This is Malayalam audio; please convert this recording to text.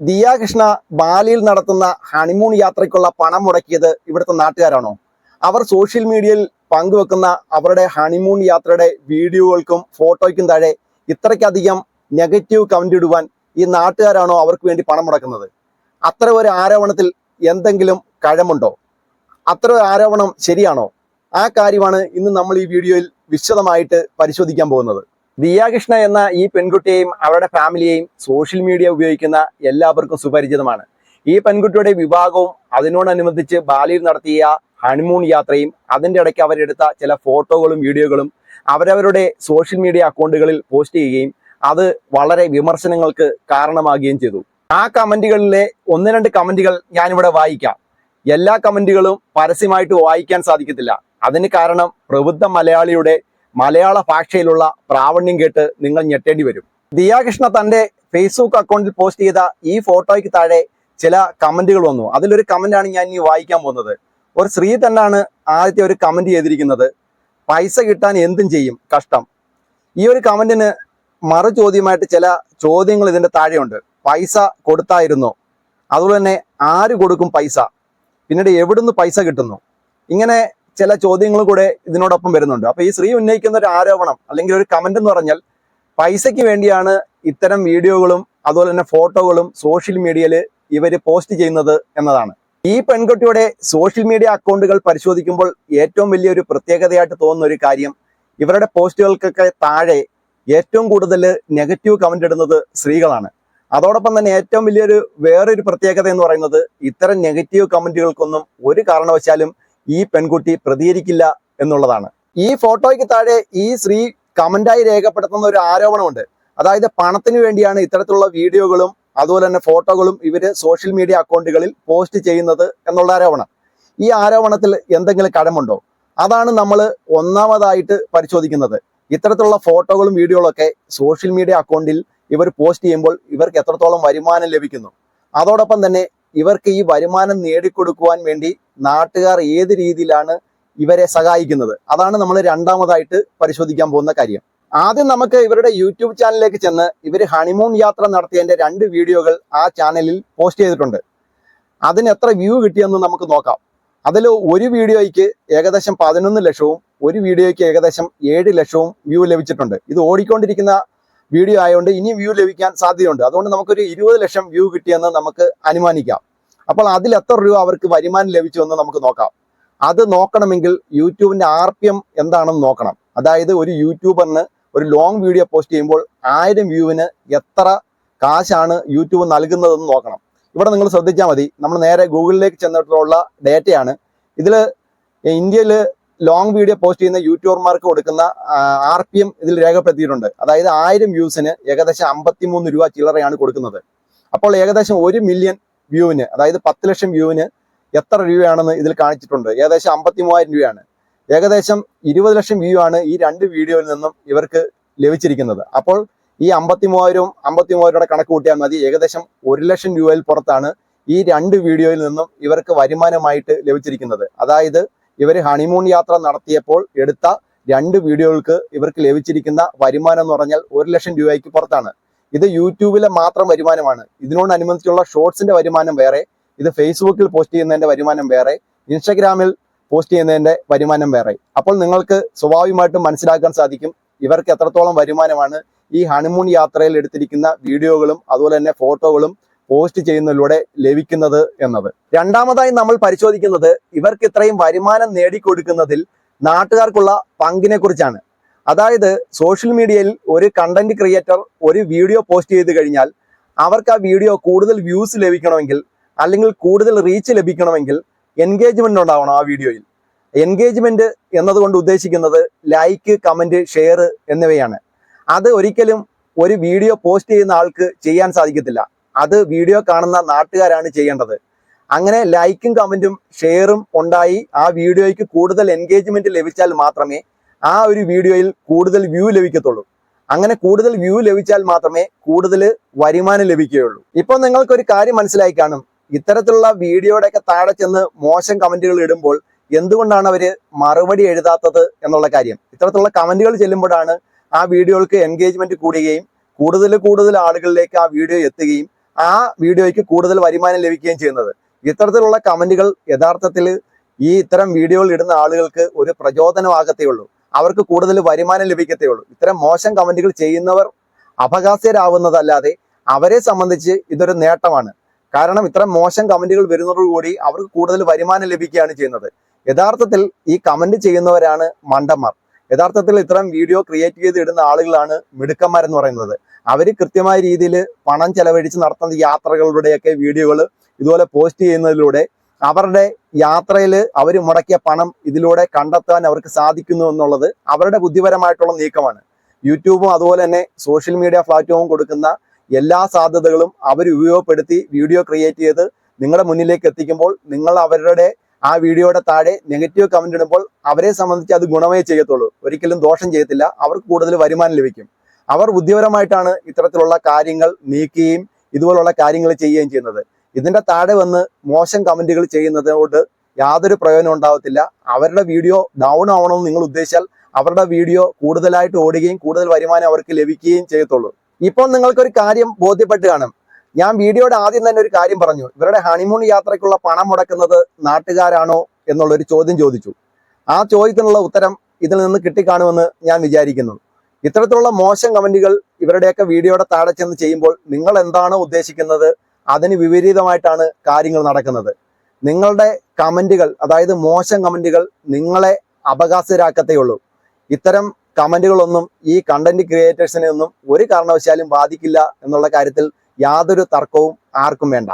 ദിയ കൃഷ്ണ ബാലിയിൽ നടത്തുന്ന ഹണിമൂൺ യാത്രയ്ക്കുള്ള പണം മുടക്കിയത് ഇവിടുത്തെ നാട്ടുകാരാണോ? അവർ സോഷ്യൽ മീഡിയയിൽ പങ്കുവെക്കുന്ന അവരുടെ ഹണിമൂൺ യാത്രയുടെ വീഡിയോകൾക്കും ഫോട്ടോയ്ക്കും താഴെ ഇത്രയ്ക്കധികം നെഗറ്റീവ് കമന്റ് ഇടുവാൻ ഈ നാട്ടുകാരാണോ അവർക്ക് വേണ്ടി പണം മുടക്കുന്നത്? അത്ര ഒരു ആരോപണത്തിൽ എന്തെങ്കിലും കഴമുണ്ടോ? അത്ര ഒരു ആരോപണം ശരിയാണോ? ആ കാര്യമാണ് ഇന്ന് നമ്മൾ ഈ വീഡിയോയിൽ വിശദമായിട്ട് പരിശോധിക്കാൻ പോകുന്നത്. ദിയാകൃഷ്ണ എന്ന ഈ പെൺകുട്ടിയെയും അവരുടെ ഫാമിലിയെയും സോഷ്യൽ മീഡിയ ഉപയോഗിക്കുന്ന എല്ലാവർക്കും സുപരിചിതമാണ്. ഈ പെൺകുട്ടിയുടെ വിവാഹവും അതിനോടനുബന്ധിച്ച് ബാലിയിൽ നടത്തിയ ഹണിമൂൺ യാത്രയും അതിന്റെ ഇടയ്ക്ക് അവരെടുത്ത ചില ഫോട്ടോകളും വീഡിയോകളും അവരവരുടെ സോഷ്യൽ മീഡിയ അക്കൗണ്ടുകളിൽ പോസ്റ്റ് ചെയ്യുകയും അത് വളരെ വിമർശനങ്ങൾക്ക് കാരണമാകുകയും ചെയ്തു. ആ കമന്റുകളിലെ ഒന്ന് രണ്ട് കമന്റുകൾ ഞാനിവിടെ വായിക്കാം. എല്ലാ കമന്റുകളും പരസ്യമായിട്ട് വായിക്കാൻ സാധിക്കത്തില്ല. അതിന് കാരണം പ്രബുദ്ധ മലയാളിയുടെ മലയാള ഭാഷയിലുള്ള പ്രാവണ്യം കേട്ട് നിങ്ങൾ ഞെട്ടേണ്ടി വരും. ദിയാകൃഷ്ണ തന്റെ ഫേസ്ബുക്ക് അക്കൗണ്ടിൽ പോസ്റ്റ് ചെയ്ത ഈ ഫോട്ടോയ്ക്ക് താഴെ ചില കമന്റുകൾ വന്നു. അതിലൊരു കമന്റാണ് ഞാൻ ഇനി വായിക്കാൻ പോകുന്നത്. ഒരു സ്ത്രീ തന്നെയാണ് ആദ്യത്തെ ഒരു കമന്റ് ചെയ്തിരിക്കുന്നത്. പൈസ കിട്ടാൻ എന്തും ചെയ്യും. കഷ്ടം. ഈ ഒരു കമന്റിന് മറു ചോദ്യമായിട്ട് ചില ചോദ്യങ്ങൾ ഇതിന്റെ താഴെയുണ്ട്. പൈസ കൊടുത്തായിരുന്നോ? അതുപോലെ തന്നെ ആര് കൊടുക്കും പൈസ? പിന്നീട് എവിടുന്ന് പൈസ കിട്ടുന്നു? ഇങ്ങനെ ചില ചോദ്യങ്ങളും കൂടെ ഇതിനോടൊപ്പം വരുന്നുണ്ട്. അപ്പൊ ഈ സ്ത്രീ ഉന്നയിക്കുന്ന ഒരു ആരോപണം അല്ലെങ്കിൽ ഒരു കമന്റ് എന്ന് പറഞ്ഞാൽ പൈസയ്ക്ക് വേണ്ടിയാണ് ഇത്തരം വീഡിയോകളും അതുപോലെ തന്നെ ഫോട്ടോകളും സോഷ്യൽ മീഡിയയിൽ ഇവർ പോസ്റ്റ് ചെയ്യുന്നത് എന്നതാണ്. ഈ പെൺകുട്ടിയുടെ സോഷ്യൽ മീഡിയ അക്കൗണ്ടുകൾ പരിശോധിക്കുമ്പോൾ ഏറ്റവും വലിയൊരു പ്രത്യേകതയായിട്ട് തോന്നുന്ന ഒരു കാര്യം ഇവരുടെ പോസ്റ്റുകൾക്കൊക്കെ താഴെ ഏറ്റവും കൂടുതൽ നെഗറ്റീവ് കമന്റ് ഇടുന്നത് സ്ത്രീകളാണ്. അതോടൊപ്പം തന്നെ ഏറ്റവും വലിയൊരു വേറൊരു പ്രത്യേകത എന്ന് പറയുന്നത് ഇത്തരം നെഗറ്റീവ് കമന്റുകൾക്കൊന്നും ഒരു കാരണവശാലും ഈ പെൺകുട്ടി പ്രതികരിക്കില്ല എന്നുള്ളതാണ്. ഈ ഫോട്ടോയ്ക്ക് താഴെ ഈ സ്ത്രീ കമന്റായി രേഖപ്പെടുത്തുന്ന ഒരു ആരോപണമുണ്ട്. അതായത് പണത്തിന് വേണ്ടിയാണ് ഇത്തരത്തിലുള്ള വീഡിയോകളും അതുപോലെ തന്നെ ഫോട്ടോകളും ഇവർ സോഷ്യൽ മീഡിയ അക്കൗണ്ടുകളിൽ പോസ്റ്റ് ചെയ്യുന്നത് എന്നുള്ള ആരോപണം. ഈ ആരോപണത്തിൽ എന്തെങ്കിലും കടമുണ്ടോ? അതാണ് നമ്മൾ ഒന്നാമതായിട്ട് പരിശോധിക്കുന്നത്. ഇത്തരത്തിലുള്ള ഫോട്ടോകളും വീഡിയോകളൊക്കെ സോഷ്യൽ മീഡിയ അക്കൗണ്ടിൽ ഇവർ പോസ്റ്റ് ചെയ്യുമ്പോൾ ഇവർക്ക് എത്രത്തോളം വരുമാനം ലഭിക്കുന്നു? അതോടൊപ്പം തന്നെ ഇവർക്ക് ഈ വരുമാനം നേടിക്കൊടുക്കുവാൻ വേണ്ടി നാട്ടുകാർ ഏത് രീതിയിലാണ് ഇവരെ സഹായിക്കുന്നത്? അതാണ് നമ്മൾ രണ്ടാമതായിട്ട് പരിശോധിക്കാൻ പോകുന്ന കാര്യം. ആദ്യം നമുക്ക് ഇവരുടെ യൂട്യൂബ് ചാനലിലേക്ക് ചെന്ന് ഇവർ ഹണിമൂൺ യാത്ര നടത്തിയതിന്റെ രണ്ട് വീഡിയോകൾ ആ ചാനലിൽ പോസ്റ്റ് ചെയ്തിട്ടുണ്ട്. അതിന് എത്ര വ്യൂ കിട്ടിയെന്ന് നമുക്ക് നോക്കാം. അതിൽ ഒരു വീഡിയോയ്ക്ക് ഏകദേശം പതിനൊന്ന് ലക്ഷവും ഒരു വീഡിയോയ്ക്ക് ഏകദേശം ഏഴ് ലക്ഷവും വ്യൂ ലഭിച്ചിട്ടുണ്ട്. ഇത് ഓടിക്കൊണ്ടിരിക്കുന്ന വീഡിയോ ആയതുകൊണ്ട് ഇനി വ്യൂ ലഭിക്കാൻ സാധ്യതയുണ്ട്. അതുകൊണ്ട് നമുക്കൊരു ഇരുപത് ലക്ഷം വ്യൂ കിട്ടിയെന്ന് നമുക്ക് അനുമാനിക്കാം. അപ്പോൾ അതിൽ എത്ര രൂപ അവർക്ക് വരുമാനം ലഭിച്ചു എന്ന് നമുക്ക് നോക്കാം. അത് നോക്കണമെങ്കിൽ യൂട്യൂബിന്റെ ആർ പി എം എന്താണെന്ന് നോക്കണം. അതായത് ഒരു യൂട്യൂബറിന് ഒരു ലോങ് വീഡിയോ പോസ്റ്റ് ചെയ്യുമ്പോൾ ആയിരം വ്യൂവിന് എത്ര കാശാണ് യൂട്യൂബ് നൽകുന്നതെന്ന് നോക്കണം. ഇവിടെ നിങ്ങൾ ശ്രദ്ധിച്ചാൽ മതി. നമ്മൾ നേരെ ഗൂഗിളിലേക്ക് ചെന്നിട്ടുള്ള ഡേറ്റയാണ്. ഇതിൽ ഇന്ത്യയിൽ ലോങ് വീഡിയോ പോസ്റ്റ് ചെയ്യുന്ന യൂട്യൂബർമാർക്ക് കൊടുക്കുന്ന ആർ പി എം ഇതിൽ രേഖപ്പെടുത്തിയിട്ടുണ്ട്. അതായത് ആയിരം വ്യൂസിന് ഏകദേശം അമ്പത്തിമൂന്ന് രൂപ ചില്ലറയാണ് കൊടുക്കുന്നത്. അപ്പോൾ ഏകദേശം ഒരു മില്യൺ വ്യൂവിന് അതായത് പത്ത് ലക്ഷം വ്യൂവിന് എത്ര രൂപയാണെന്ന് ഇതിൽ കാണിച്ചിട്ടുണ്ട്. ഏകദേശം അമ്പത്തി മൂവായിരം രൂപയാണ്. ഏകദേശം ഇരുപത് ലക്ഷം വ്യൂ ആണ് ഈ രണ്ട് വീഡിയോയിൽ നിന്നും ഇവർക്ക് ലഭിച്ചിരിക്കുന്നത്. അപ്പോൾ ഈ അമ്പത്തി മൂവായിരവും അമ്പത്തി മൂവായിരം കണക്ക് കൂട്ടിയാൽ മതി. ഏകദേശം ഒരു ലക്ഷം രൂപയിൽ പുറത്താണ് ഈ രണ്ട് വീഡിയോയിൽ നിന്നും ഇവർക്ക് വരുമാനമായിട്ട് ലഭിച്ചിരിക്കുന്നത്. അതായത് ഇവർ ഹണിമൂൺ യാത്ര നടത്തിയപ്പോൾ എടുത്ത രണ്ട് വീഡിയോകൾക്ക് ഇവർക്ക് ലഭിച്ചിരിക്കുന്ന വരുമാനം എന്ന് പറഞ്ഞാൽ ഒരു ലക്ഷം രൂപയ്ക്ക് പുറത്താണ്. ഇത് യൂട്യൂബിലെ മാത്രം വരുമാനമാണ്. ഇതിനോടനുബന്ധിച്ചുള്ള ഷോർട്സിന്റെ വരുമാനം വേറെ ഇത് ഫേസ്ബുക്കിൽ പോസ്റ്റ് ചെയ്യുന്നതിന്റെ വരുമാനം വേറെ ഇൻസ്റ്റഗ്രാമിൽ പോസ്റ്റ് ചെയ്യുന്നതിന്റെ വരുമാനം വേറെ. അപ്പോൾ നിങ്ങൾക്ക് സ്വാഭാവികമായിട്ടും മനസ്സിലാക്കാൻ സാധിക്കും ഇവർക്ക് എത്രത്തോളം വരുമാനമാണ് ഈ ഹണിമൂൺ യാത്രയിൽ എടുത്തിരിക്കുന്ന വീഡിയോകളും അതുപോലെ തന്നെ ഫോട്ടോകളും പോസ്റ്റ് ചെയ്യുന്നതിലൂടെ ലഭിക്കുന്നത് എന്നത്. രണ്ടാമതായി നമ്മൾ പരിശോധിക്കുന്നത് ഇവർക്ക് ഇത്രയും വരുമാനം നേടിക്കൊടുക്കുന്നതിൽ നാട്ടുകാർക്കുള്ള പങ്കിനെ കുറിച്ചാണ്. അതായത് സോഷ്യൽ മീഡിയയിൽ ഒരു കണ്ടന്റ് ക്രിയേറ്റർ ഒരു വീഡിയോ പോസ്റ്റ് ചെയ്ത് കഴിഞ്ഞാൽ അവർക്ക് ആ വീഡിയോ കൂടുതൽ വ്യൂസ് ലഭിക്കണമെങ്കിൽ അല്ലെങ്കിൽ കൂടുതൽ റീച്ച് ലഭിക്കണമെങ്കിൽ എൻഗേജ്മെന്റ് ഉണ്ടാവണം ആ വീഡിയോയിൽ. എൻഗേജ്മെന്റ് എന്നതുകൊണ്ട് ഉദ്ദേശിക്കുന്നത് ലൈക്ക് കമന്റ് ഷെയർ എന്നിവയാണ്. അത് ഒരിക്കലും ഒരു വീഡിയോ പോസ്റ്റ് ചെയ്യുന്ന ആൾക്ക് ചെയ്യാൻ സാധിക്കത്തില്ല. അത് വീഡിയോ കാണുന്ന നാട്ടുകാരാണ് ചെയ്യേണ്ടത്. അങ്ങനെ ലൈക്കും കമന്റും ഷെയറും ഉണ്ടായി ആ വീഡിയോയ്ക്ക് കൂടുതൽ എൻഗേജ്മെന്റ് ലഭിച്ചാൽ മാത്രമേ ആ ഒരു വീഡിയോയിൽ കൂടുതൽ വ്യൂ ലഭിക്കത്തുള്ളൂ. അങ്ങനെ കൂടുതൽ വ്യൂ ലഭിച്ചാൽ മാത്രമേ കൂടുതൽ വരുമാനം ലഭിക്കുകയുള്ളൂ. ഇപ്പൊ നിങ്ങൾക്കൊരു കാര്യം മനസ്സിലായി കാണും. ഇത്തരത്തിലുള്ള വീഡിയോയുടെ ഒക്കെ താഴെ ചെന്ന് മോശം കമന്റുകൾ ഇടുമ്പോൾ എന്തുകൊണ്ടാണ് അവർ മറുപടി എഴുതാത്തത് എന്നുള്ള കാര്യം. ഇത്തരത്തിലുള്ള കമന്റുകൾ ചെല്ലുമ്പോഴാണ് ആ വീഡിയോകൾക്ക് എൻഗേജ്മെന്റ് കൂടുകയും കൂടുതൽ കൂടുതൽ ആളുകളിലേക്ക് ആ വീഡിയോ എത്തുകയും ആ വീഡിയോയ്ക്ക് കൂടുതൽ വരുമാനം ലഭിക്കുകയും ചെയ്യുന്നത്. ഇത്തരത്തിലുള്ള കമന്റുകൾ യഥാർത്ഥത്തിൽ ഈ ഇത്തരം വീഡിയോകൾ ഇടുന്ന ആളുകൾക്ക് ഒരു പ്രചോദനമാകത്തേ ഉള്ളൂ അവർക്ക് കൂടുതൽ വരുമാനം ലഭിക്കത്തേ ഉള്ളൂ ഇത്തരം മോശം കമന്റുകൾ ചെയ്യുന്നവർ അപകാസ്യരാവുന്നതല്ലാതെ അവരെ സംബന്ധിച്ച് ഇതൊരു നേട്ടമാണ്. കാരണം ഇത്തരം മോശം കമന്റുകൾ വരുന്നതോടുകൂടി അവർക്ക് കൂടുതൽ വരുമാനം ലഭിക്കുകയാണ് ചെയ്യുന്നത്. യഥാർത്ഥത്തിൽ ഈ കമന്റ് ചെയ്യുന്നവരാണ് മണ്ടന്മാർ. യഥാർത്ഥത്തിൽ ഇത്തരം വീഡിയോ ക്രിയേറ്റ് ചെയ്ത് ഇടുന്ന ആളുകളാണ് മിടുക്കന്മാരെന്ന് പറയുന്നത്. അവർ കൃത്യമായ രീതിയിൽ പണം ചെലവഴിച്ച് നടത്തുന്ന യാത്രകളുടെയൊക്കെ വീഡിയോകൾ ഇതുപോലെ പോസ്റ്റ് ചെയ്യുന്നതിലൂടെ അവരുടെ യാത്രയിൽ അവർ മുടക്കിയ പണം ഇതിലൂടെ കണ്ടെത്താൻ അവർക്ക് സാധിക്കുന്നു എന്നുള്ളത് അവരുടെ ബുദ്ധിപരമായിട്ടുള്ള നീക്കമാണ്. യൂട്യൂബും അതുപോലെ തന്നെ സോഷ്യൽ മീഡിയ പ്ലാറ്റ്ഫോമും കൊടുക്കുന്ന എല്ലാ സാധ്യതകളും അവർ ഉപയോഗപ്പെടുത്തി വീഡിയോ ക്രിയേറ്റ് ചെയ്ത് നിങ്ങളുടെ മുന്നിലേക്ക് എത്തിക്കുമ്പോൾ നിങ്ങൾ അവരുടെ ആ വീഡിയോയുടെ താഴെ നെഗറ്റീവ് കമന്റ് ഇടുമ്പോൾ അവരെ സംബന്ധിച്ച് അത് ഗുണമേ ചെയ്യത്തുള്ളൂ. ഒരിക്കലും ദോഷം ചെയ്യത്തില്ല. അവർക്ക് കൂടുതൽ വരുമാനം ലഭിക്കും. അവർ ബുദ്ധിപരമായിട്ടാണ് ഇത്തരത്തിലുള്ള കാര്യങ്ങൾ നീക്കുകയും ഇതുപോലുള്ള കാര്യങ്ങൾ ചെയ്യുകയും ചെയ്യുന്നത്. ഇതിന്റെ താഴെ വന്ന് മോശം കമന്റുകൾ ചെയ്യുന്നതോട് യാതൊരു പ്രയോജനം ഉണ്ടാവത്തില്ല. അവരുടെ വീഡിയോ ഡൗൺ ആവണമെന്ന് നിങ്ങൾ ഉദ്ദേശിച്ചാൽ അവരുടെ വീഡിയോ കൂടുതലായിട്ട് ഓടുകയും കൂടുതൽ വരുമാനം അവർക്ക് ലഭിക്കുകയും ചെയ്യത്തുള്ളൂ. ഇപ്പോൾ നിങ്ങൾക്കൊരു കാര്യം ബോധ്യപ്പെട്ട് കാണും. ഞാൻ വീഡിയോയുടെ ആദ്യം തന്നെ ഒരു കാര്യം പറഞ്ഞു. ഇവരുടെ ഹണിമൂൺ യാത്രയ്ക്കുള്ള പണം മുടക്കുന്നത് നാട്ടുകാരാണോ എന്നുള്ള ഒരു ചോദ്യം ചോദിച്ചു. ആ ചോദ്യത്തിനുള്ള ഉത്തരം ഇതിൽ നിന്ന് കിട്ടിക്കാണുമെന്ന് ഞാൻ വിചാരിക്കുന്നു. ഇത്തരത്തിലുള്ള മോശം കമന്റുകൾ ഇവരുടെയൊക്കെ വീഡിയോയുടെ താഴെ ചെന്ന് ചെയ്യുമ്പോൾ നിങ്ങൾ എന്താണോ ഉദ്ദേശിക്കുന്നത് അതിന് വിപരീതമായിട്ടാണ് കാര്യങ്ങൾ നടക്കുന്നത്. നിങ്ങളുടെ കമന്റുകൾ അതായത് മോശം കമന്റുകൾ നിങ്ങളെ അപകാശരാക്കത്തേ ഉള്ളൂ ഇത്തരം കമന്റുകളൊന്നും ഈ കണ്ടന്റ് ക്രിയേറ്റേഴ്സിനെ ഒന്നും ഒരു കാരണവശാലും ബാധിക്കില്ല എന്നുള്ള കാര്യത്തിൽ യാതൊരു തർക്കവും ആർക്കും വേണ്ട.